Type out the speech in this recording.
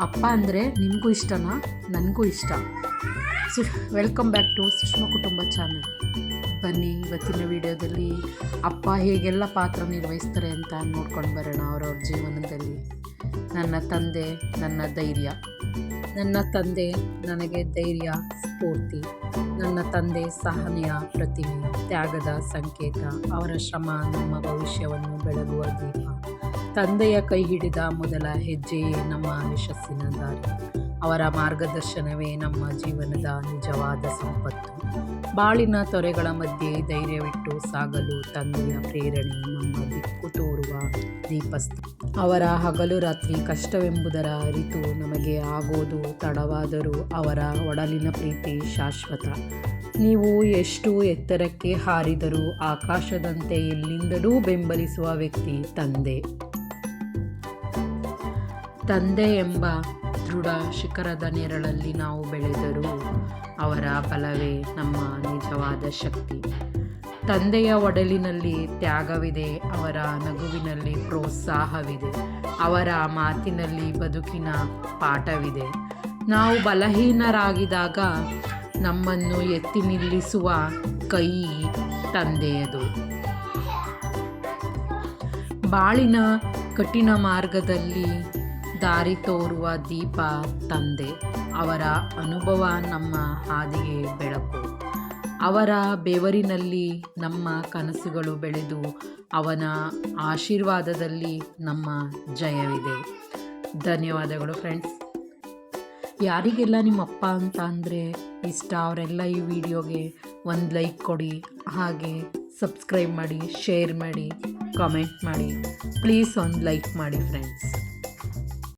ಅಪ್ಪ ಅಂದರೆ ನಿಮಗೂ ಇಷ್ಟನಾ? ನನಗೂ ಇಷ್ಟ. ಸು ವೆಲ್ಕಮ್ ಬ್ಯಾಕ್ ಟು ಸುಷ್ಮಾ ಕುಟುಂಬ ಚಾನಲ್ ಬನ್ನಿ, ಇವತ್ತಿನ ವಿಡಿಯೋದಲ್ಲಿ ಅಪ್ಪ ಹೇಗೆಲ್ಲ ಪಾತ್ರ ನಿರ್ವಹಿಸ್ತಾರೆ ಅಂತ ನೋಡ್ಕೊಂಡು ಬರೋಣ ಅವರವ್ರ ಜೀವನದಲ್ಲಿ. ನನ್ನ ತಂದೆ ನನ್ನ ಧೈರ್ಯ. ನನ್ನ ತಂದೆ ನನಗೆ ಧೈರ್ಯ, ಸ್ಫೂರ್ತಿ. ನನ್ನ ತಂದೆ ಸಹನೆಯ, ಪ್ರತಿಮೆ, ತ್ಯಾಗದ ಸಂಕೇತ. ಅವರ ಶ್ರಮ, ನಮ್ಮ ಭವಿಷ್ಯವನ್ನು ಬೆಳಗುವ ದೀಪ. ತಂದೆಯ ಕೈ ಹಿಡಿದ ಮೊದಲ ಹೆಜ್ಜೆ ನಮ್ಮ ಯಶಸ್ಸಿನ ದಾರಿ. ಅವರ ಮಾರ್ಗದರ್ಶನವೇ ನಮ್ಮ ಜೀವನದ ನಿಜವಾದ ಸಂಪತ್ತು. ಬಾಳಿನ ತೊರೆಗಳ ಮಧ್ಯೆ ಧೈರ್ಯವಿಟ್ಟು ಸಾಗಲು ತಂದೆಯ ಪ್ರೇರಣೆ ನಮ್ಮ ದಿಕ್ಕು ತೋರುವ ದೀಪಸ್ಥ. ಅವರ ಹಗಲು ರಾತ್ರಿ ಕಷ್ಟವೆಂಬುದರ ಅರಿತು ನಮಗೆ ಆಗೋದು ತಡವಾದರೂ ಅವರ ಒಡಲಿನ ಪ್ರೀತಿ ಶಾಶ್ವತ. ನೀವು ಎಷ್ಟು ಎತ್ತರಕ್ಕೆ ಹಾರಿದರೂ ಆಕಾಶದಂತೆ ಎಲ್ಲಿಂದಲೂ ಬೆಂಬಲಿಸುವ ವ್ಯಕ್ತಿ ತಂದೆ. ತಂದೆ ಎಂಬ ದೃಢ ಶಿಖರದ ನೆರಳಲ್ಲಿ ನಾವು ಬೆಳೆದರೂ ಅವರ ಬಲವೇ ನಮ್ಮ ನಿಜವಾದ ಶಕ್ತಿ. ತಂದೆಯ ಒಡಲಿನಲ್ಲಿ ತ್ಯಾಗವಿದೆ, ಅವರ ನಗುವಿನಲ್ಲಿ ಪ್ರೋತ್ಸಾಹವಿದೆ, ಅವರ ಮಾತಿನಲ್ಲಿ ಬದುಕಿನ ಪಾಠವಿದೆ. ನಾವು ಬಲಹೀನರಾಗಿದಾಗ ನಮ್ಮನ್ನು ಎತ್ತಿ ನಿಲ್ಲಿಸುವ ಕೈ ತಂದೆಯದು. ಬಾಳಿನ ಕಠಿಣ ಮಾರ್ಗದಲ್ಲಿ ದಾರಿ ತೋರುವ ದೀಪ ತಂದೆ, ಅವರ ಅನುಭವ ನಮ್ಮ ಹಾದಿಗೆ ಬೆಳಕು. ಅವರ ಬೆವರಿನಲ್ಲಿ ನಮ್ಮ ಕನಸುಗಳು ಬೆಳೆದು, ಅವನ ಆಶೀರ್ವಾದದಲ್ಲಿ ನಮ್ಮ ಜಯವಿದೆ. ಧನ್ಯವಾದಗಳು ಫ್ರೆಂಡ್ಸ್. ಯಾರಿಗೆಲ್ಲ ನಿಮ್ಮ ಅಪ್ಪ ಅಂತ ಅಂದರೆ ಇಷ್ಟ, ಅವರೆಲ್ಲ ಈ ವಿಡಿಯೋಗೆ ಒಂದು ಲೈಕ್ ಕೊಡಿ, ಹಾಗೆ ಸಬ್ಸ್ಕ್ರೈಬ್ ಮಾಡಿ, ಶೇರ್ ಮಾಡಿ, ಕಾಮೆಂಟ್ ಮಾಡಿ. ಪ್ಲೀಸ್ ಒಂದು ಲೈಕ್ ಮಾಡಿ ಫ್ರೆಂಡ್ಸ್.